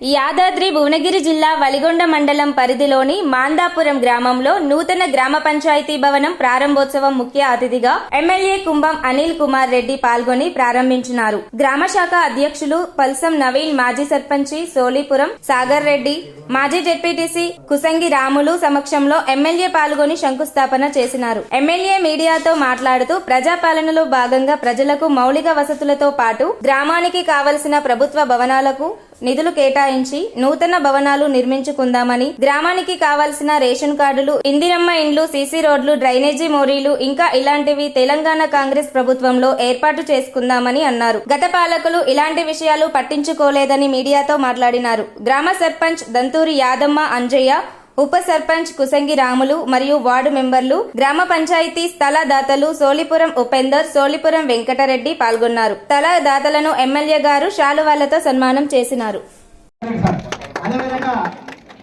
యాదాద్రి భువనగిరి జిల్లా వలిగొండ మండలం పరిధిలోని మాందాపురం గ్రామంలో నూతన గ్రామ పంచాయతీ భవనం ప్రారంభోత్సవం ముఖ్య అతిథిగా ఎమ్మెల్యే కుంభం అనిల్ కుమార్ రెడ్డి పాల్గొని ప్రారంభించినారు. గ్రామ శాఖ అధ్యక్షులు పల్సం నవీన్ మాజీ సర్పంచి సోలీపురం సాగర్ రెడ్డి మాజీ జెడ్పీటీసీ కుసంగి రాములు సమక్షంలో ఎమ్మెల్యే పాల్గొని శంకుస్థాపన చేసినారు. ఎమ్మెల్యే మీడియాతో మాట్లాడుతూ ప్రజాపాలనలో భాగంగా ప్రజలకు మౌలిక వసతులతో పాటు గ్రామానికి కావలసిన ప్రభుత్వ భవనాలకు నిధులు కేటాయించి నూతన భవనాలు నిర్మించుకుందామని గ్రామానికి కావాల్సిన రేషన్ కార్డులు ఇందిరమ్మ ఇండ్లు సీసీ రోడ్లు డ్రైనేజీ మోరీలు ఇంకా ఇలాంటివి తెలంగాణ కాంగ్రెస్ ప్రభుత్వంలో ఏర్పాటు చేసుకుందామని అన్నారు. గత పాలకులు ఇలాంటి విషయాలు పట్టించుకోలేదని మీడియాతో మాట్లాడినారు. గ్రామ సర్పంచ్ దంతూరి యాదమ్మ అంజయ్య ఉప సర్పంచ్ కుసంగి రాములు మరియు వార్డు మెంబర్లు గ్రామ పంచాయతీ స్థల దాతలు సోలిపురం ఉపేందర్ సోలిపురం వెంకటరెడ్డి పాల్గొన్నారు. స్థల దాతలను ఎమ్మెల్యే గారు శాలువాలతో సన్మానం చేసినారు.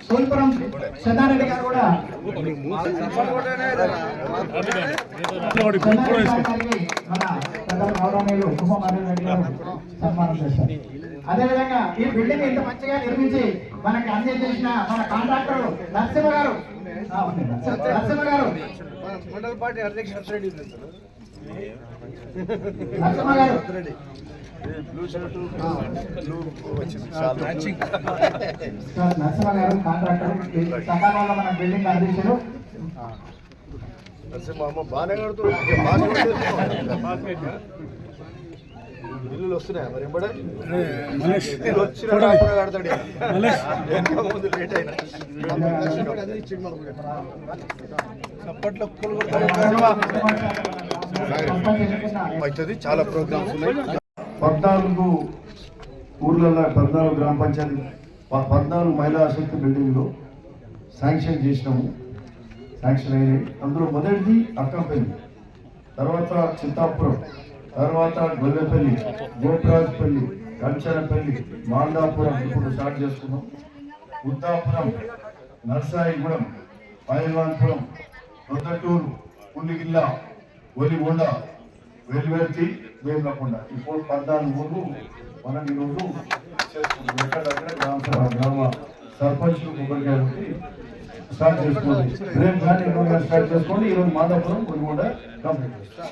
సోల్పురం సదారెడ్డి గారు కూడా మన సన్మానం అదేవిధంగా ఈ బిల్డింగ్ ఇంత మంచిగా నిర్మించి మనకి అందజేసిన మన కాంట్రాక్టర్ నరసింహ గారు. నరసింహ గారు మండల పార్టీ అధ్యక్షుడు నరసింహ గారు నరసింహ గారు కాంట్రాక్టర్ సకాలంలో మన బిల్డింగ్ బాగానే వస్తున్నాయా? మరి ఎంబడే? ఇల్లు వచ్చిన అప్పుడు కడతాడు వెనక ముందు లేట్ అయినా. అప్పట్లో అవుతుంది చాలా ప్రోగ్రామ్స్ ఉన్నాయి. పద్నాలుగు ఊర్లలో పద్నాలుగు గ్రామ పంచాయతీ పద్నాలుగు మహిళా ఆసక్తి బిల్డింగ్లు శాంక్షన్ చేసినాము. శాంక్షన్ అయినాయి. అందులో మొదటిది అక్కంపల్లి తర్వాత చిత్తాపురం. తర్వాత గొల్లెపల్లి గోపరాజుపల్లి కంచనపల్లి మాందాపురం ఇప్పుడు స్టార్ట్ చేసుకున్నాం. ఉద్దాపురం నర్సాయిగూడెం పైల్వాన్పురం రొద్దటూరు పుల్లిగిల్ల ఒలిగొండ వెల్వెర్తి వేమలకొండ. ఇప్పుడు పద్నాలుగు ఊర్లు మనం ఈరోజు చేసుకుంటాం ఎక్కడక్కడ సర్పంచ్లు కొబ్బరికాయ కొట్టి స్టార్ట్ చేసుకోండి. రేపు కానీ ఎన్నో గారు స్టార్ట్ చేసుకోండి. ఈరోజు మాదాపురం ఒలిగొండ కంప్లీట్. చేస్తాం